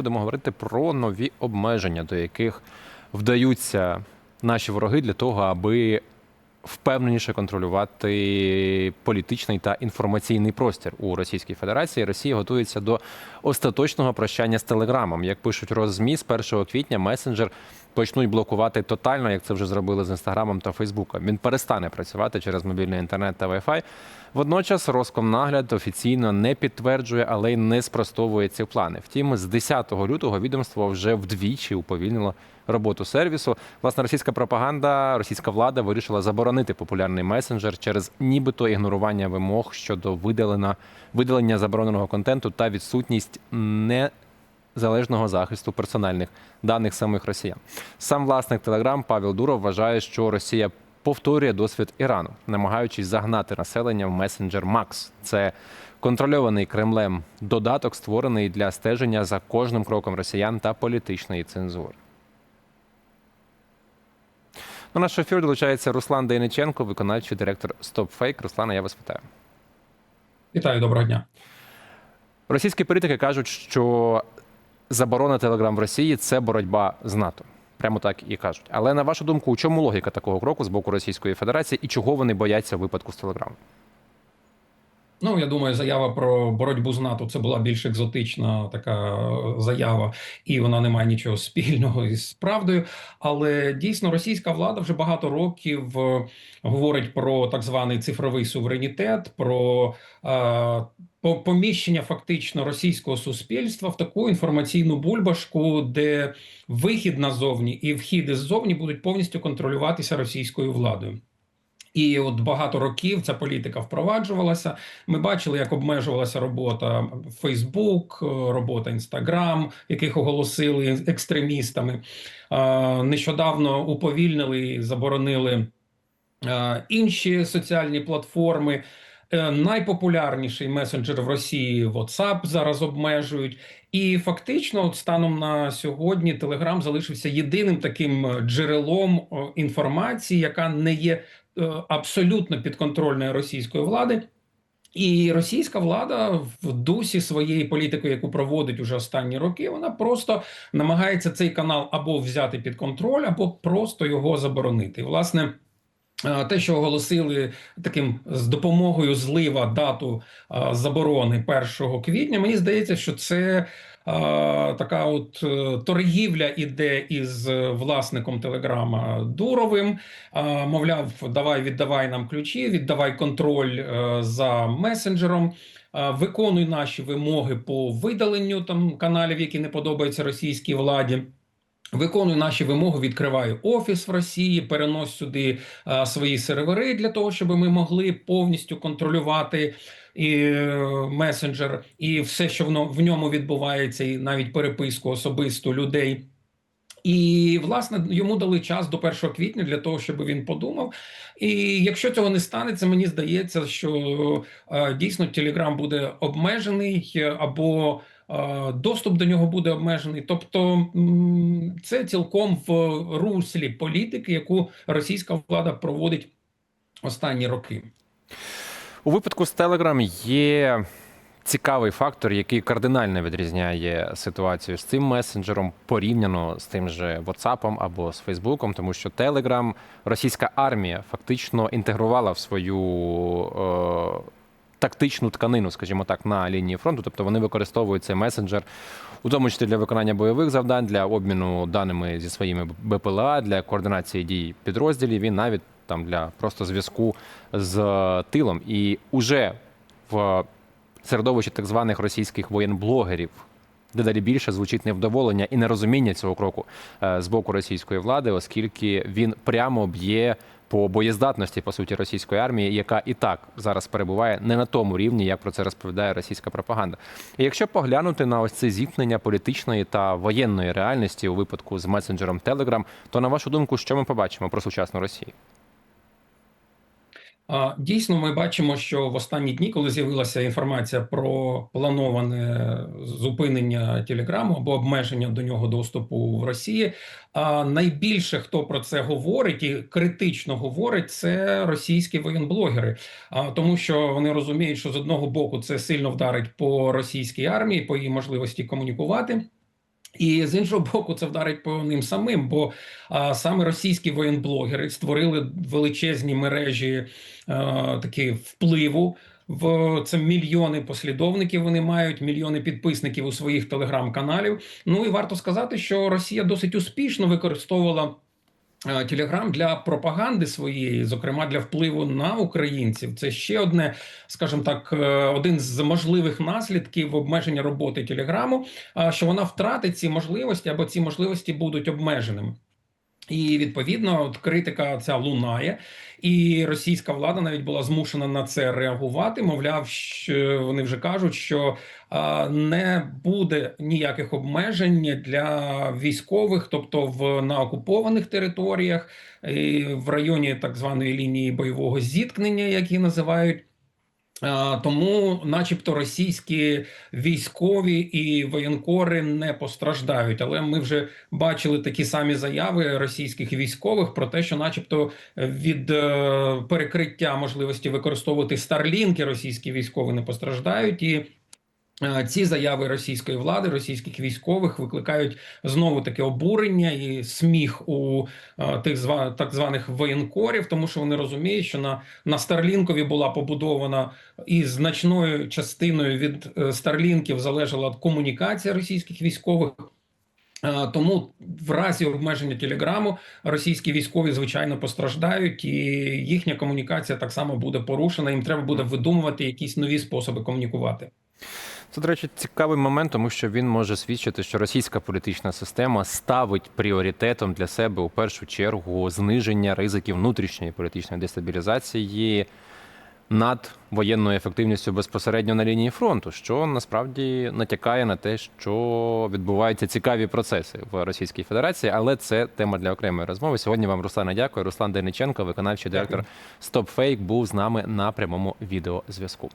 Будемо говорити про нові обмеження, до яких вдаються наші вороги для того, аби впевненіше контролювати політичний та інформаційний простір у Російській Федерації. Росія готується до остаточного прощання з телеграмом. Як пишуть розмі, з 1 квітня месенджер почнуть блокувати тотально, як це вже зробили з інстаграмом та Фейсбуком. Він перестане працювати через мобільний інтернет та Wi-Fi. Водночас Роскомнагляд офіційно не підтверджує, але й не спростовує ці плани. Втім, з 10 лютого відомство вже вдвічі уповільнило роботу сервісу. Власне, російська пропаганда, російська влада вирішила заборонити популярний месенджер через нібито ігнорування вимог щодо видалення, видалення забороненого контенту та відсутність не залежного захисту персональних даних самих росіян. Сам власник Телеграм Павел Дуров вважає, що Росія повторює досвід Ірану, намагаючись загнати населення в месенджер Макс. Це контрольований Кремлем додаток, створений для стеження за кожним кроком росіян та політичної цензури. До нашого ефіру долучається Руслан Дейниченко, виконавчий директор StopFake. Руслана, я вас вітаю. Вітаю, доброго дня. Російські політики кажуть, що заборона Телеграм в Росії це боротьба з НАТО. Прямо так і кажуть. Але на вашу думку, у чому логіка такого кроку з боку Російської Федерації і чого вони бояться в випадку з Телеграмом? Ну я думаю, заява про боротьбу з НАТО це була більш екзотична така заява, і вона не має нічого спільного із правдою. Але дійсно російська влада вже багато років е, говорить про так званий цифровий суверенітет, про е, поміщення фактично російського суспільства в таку інформаційну бульбашку, де вихід назовні і вхід іззовні будуть повністю контролюватися російською владою. І от багато років ця політика впроваджувалася. Ми бачили, як обмежувалася робота Facebook, робота Instagram, яких оголосили екстремістами. Нещодавно уповільнили і заборонили е, інші соціальні платформи. Е, Найпопулярніший месенджер в Росії WhatsApp зараз обмежують, і фактично, от станом на сьогодні, Telegram залишився єдиним таким е, джерелом інформації, яка не є абсолютно підконтрольною російської влади. І російська влада в дусі своєї політики, яку проводить уже останні роки, вона просто намагається цей канал або взяти під контроль, або просто його заборонити. І, власне. е, Те, що оголосили таким з допомогою злива дату е, заборони 1 квітня, мені здається, що це е, така от е, торгівля іде із е, власником телеграма Дуровим. Мовляв, давай віддавай нам ключі, віддавай контроль е, за месенджером. Виконуй наші вимоги по видаленню там каналів, які не подобаються російській владі. Виконуй наші вимоги, відкривай офіс в Росії, перенось сюди а, свої сервери для того, щоб ми могли повністю контролювати і, е, месенджер і все, що воно в ньому відбувається, і навіть переписку особисту людей. І власне йому дали час до 1 квітня для того, щоб він подумав. І якщо цього не станеться, мені здається, що е, дійсно Телеграм буде обмежений або доступ до нього буде обмежений. Тобто це цілком в руслі політики, яку російська влада проводить останні роки. У випадку з Telegram є цікавий фактор, який кардинально відрізняє ситуацію з цим месенджером порівняно з тим же WhatsApp або з Фейсбуком, тому що Telegram російська армія фактично інтегрувала в свою. Е- Тактичну тканину, скажімо так, на лінії фронту, тобто вони використовують цей месенджер, у тому числі для виконання бойових завдань, для обміну даними зі своїми БПЛА, для координації дій підрозділів і навіть там для просто зв'язку з тилом. І уже в середовищі так званих російських воєнблогерів дедалі більше звучить невдоволення і нерозуміння цього кроку е, з боку російської влади, оскільки він прямо б'є по боєздатності по суті російської армії, яка і так зараз перебуває не на тому рівні, як про це розповідає російська пропаганда. І якщо поглянути на ось це зіткнення політичної та воєнної реальності у випадку з месенджером Telegram, то на вашу думку, що ми побачимо про сучасну Росію? Дійсно, ми бачимо, що в останні дні, коли з'явилася інформація про плановане зупинення телеграму або обмеження до нього доступу в Росії, найбільше хто про це говорить і критично говорить, це російські воєнблогери, тому, що вони розуміють, що з одного боку це сильно вдарить по російській армії, по її можливості комунікувати. І з іншого боку, це вдарить по ним самим, бо а, саме російські воєнблогери створили величезні мережі а, такі впливу. В це мільйони послідовників вони мають, мільйони підписників у своїх телеграм-каналів. Ну і варто сказати, що Росія досить успішно використовувала. Е, Телеграм для пропаганди своєї, зокрема для впливу на українців, це ще одне, скажімо так, е, один з можливих наслідків обмеження роботи Телеграму, що вона втратить ці можливості або ці можливості будуть обмеженими. І відповідно от критика ця лунає, і російська влада навіть була змушена на це реагувати. Мовляв, що вони вже кажуть, що не буде ніяких обмежень для військових, тобто в на окупованих територіях, і в районі так званої лінії бойового зіткнення, як її називають. А, Тому, начебто, російські військові і воєнкори не постраждають. Але ми вже бачили такі самі заяви російських військових про те, що, начебто, від е, перекриття можливості використовувати старлінки російські військові не постраждають і. Е, Ці заяви російської влади, російських військових викликають знову таке обурення і сміх у е, тих так званих воєнкорів, тому що вони розуміють, що на, на Старлінкові була побудована і значною частиною від е, Старлінків залежала комунікація російських військових. Тому в разі обмеження телеграму російські військові звичайно постраждають, і їхня комунікація так само буде порушена. Їм треба буде видумувати якісь нові способи комунікувати. Це, до речі, цікавий момент, тому що він може свідчити, що російська політична система ставить пріоритетом для себе у першу чергу зниження ризиків внутрішньої політичної дестабілізації над воєнною ефективністю безпосередньо на лінії фронту, що насправді натякає на те, що відбуваються цікаві процеси в Російській Федерації, але це тема для окремої розмови. Сьогодні вам Руслана дякую. Руслан Дениченко, виконавчий директор StopFake, був з нами на прямому відеозв'язку.